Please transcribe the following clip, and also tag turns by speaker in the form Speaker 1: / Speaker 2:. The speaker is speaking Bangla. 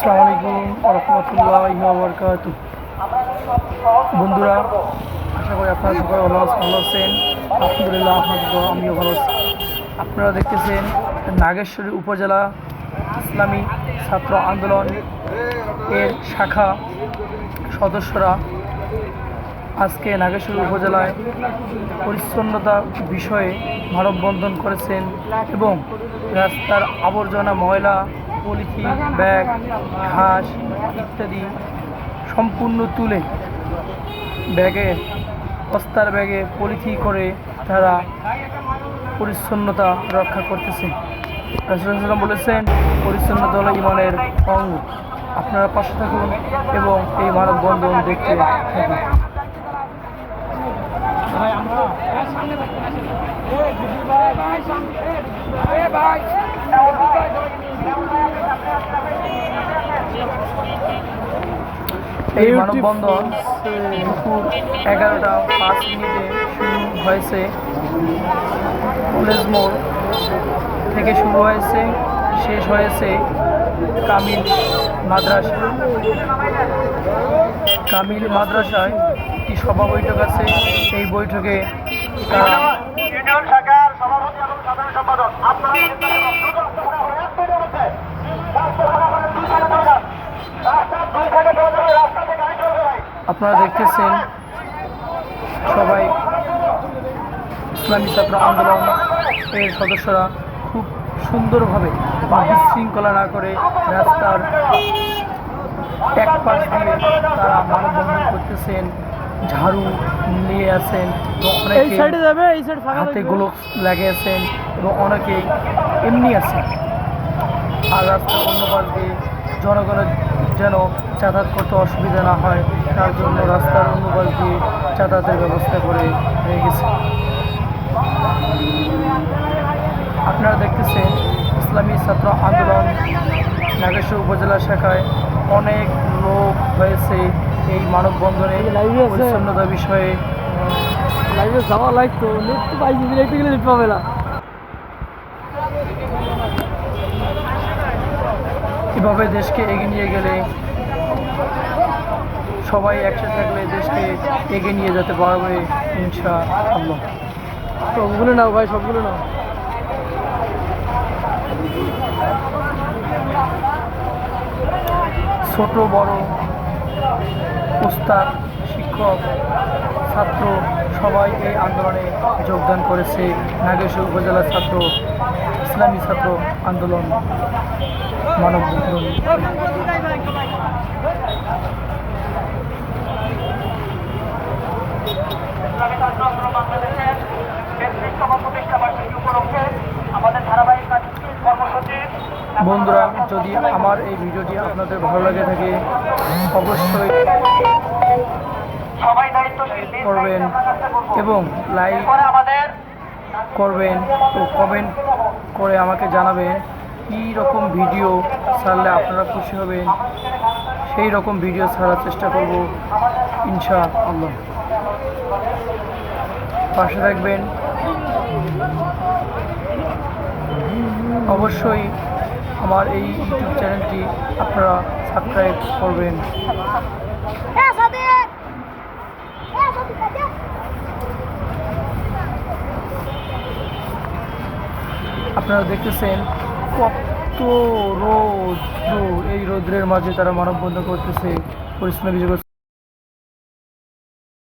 Speaker 1: আসসালামু আলাইকুম রহমতুল্লাহ বরকাত বন্ধুরা, আশা করি আপনারা সবাই ভালো ভালো আছেন। আলহামদুলিল্লাহ আমিও ভালো আছি। আপনারা দেখতেছেন নাগেশ্বরী উপজেলা ইসলামী ছাত্র আন্দোলন এর শাখা সদস্যরা আজকে নাগেশ্বরী উপজেলায় পরিচ্ছন্নতা বিষয়ে মানববন্ধন করেছেন এবং রাস্তার আবর্জনা ময়লা পলিথিন ব্যাগ ঘাস ইত্যাদি সম্পূর্ণ তুলে ব্যাগে বস্তার ব্যাগে পলিথি করে তারা পরিচ্ছন্নতা রক্ষা করতেছে রাসুলাম বলেছেন পরিচ্ছন্নতা হলো ইমানের অঙ্গ আপনারা পাশে থাকুন এবং এই মানববন্ধন দেখতে থাকুন এই মানববন্ধন দুপুর এগারোটা পাঁচ মিনিটে শুরু হয়েছে। কলেজ মোড় থেকে শুরু হয়েছে, শেষ হয়েছে কামিল মাদ্রাসা। কামিল মাদ্রাসায় একটি সভা বৈঠক আছে? এই বৈঠকে তারা
Speaker 2: আপনারা
Speaker 1: দেখতেছেন সবাই ইসলামী ছাত্র আন্দোলন এর সদস্যরা খুব সুন্দরভাবে বিশৃঙ্খলা না করে রাস্তার এক পাশ দিয়ে তারা মানববন্ধন করতেছেন ঝাড়ু নিয়ে আছেন হাতে
Speaker 3: থাকবে।
Speaker 1: গ্লোভস লাগিয়েছেন এবং অনেকেই এমনি আছেন আর রাস্তার অন্য পাশ দিয়ে জনগণের যেন যাতায়াত করতে অসুবিধা না হয় তার জন্য রাস্তার অন্য পাশ দিয়ে যাতায়াতের ব্যবস্থা করে রেখেছে আপনারা দেখতেছেন ইসলামী ছাত্র আন্দোলন নাগেশ্বর উপজেলা শাখায় অনেক লোক হয়েছে এই মানববন্ধনে? পরিচ্ছন্নতা বিষয়ে।
Speaker 3: লাইভে যাওয়া লাগতো নেট পাইছি বিরাট গেলে নেট পাবে না।
Speaker 1: এভাবে দেশকে এগিয়ে নিয়ে গেলে সবাই একসাথে থাকলে দেশকে এগিয়ে নিয়ে যেতে পারবে ইনশা আল্লাহ
Speaker 3: সবগুলো নাও ভাই, সবগুলো নাও।
Speaker 1: ছোট, বড়, উস্তাদ, শিক্ষক, ছাত্র, সবাই এই আন্দোলনে যোগদান করেছে। নাগেশ্বর উপজেলার ছাত্র ইসলামী ছাত্র আন্দোলন মানববন্ধন বন্ধুরা যদি আমার এই ভিডিওটি আপনাদের ভালো লাগে থাকে অবশ্যই করবেন। এবং লাইক করবেন ও কমেন্ট করে আমাকে জানাবেন কী রকম ভিডিও ছাড়লে আপনারা খুশি হবেন। সেই রকম ভিডিও ছাড়ার চেষ্টা করব ইনশা আল্লাহ পাশে থাকবেন। অবশ্যই আমার এই ইউটিউব চ্যানেলটি আপনারা সাবস্ক্রাইব করবেন
Speaker 4: হ্যাঁ সাদিক হ্যাঁ সাদিক সাদিক
Speaker 1: আপনারা দেখতেছেন কত রোদ্র। এই রোদ্রের মাঝে তারা মানববন্ধন করতেছে পরিশ্রম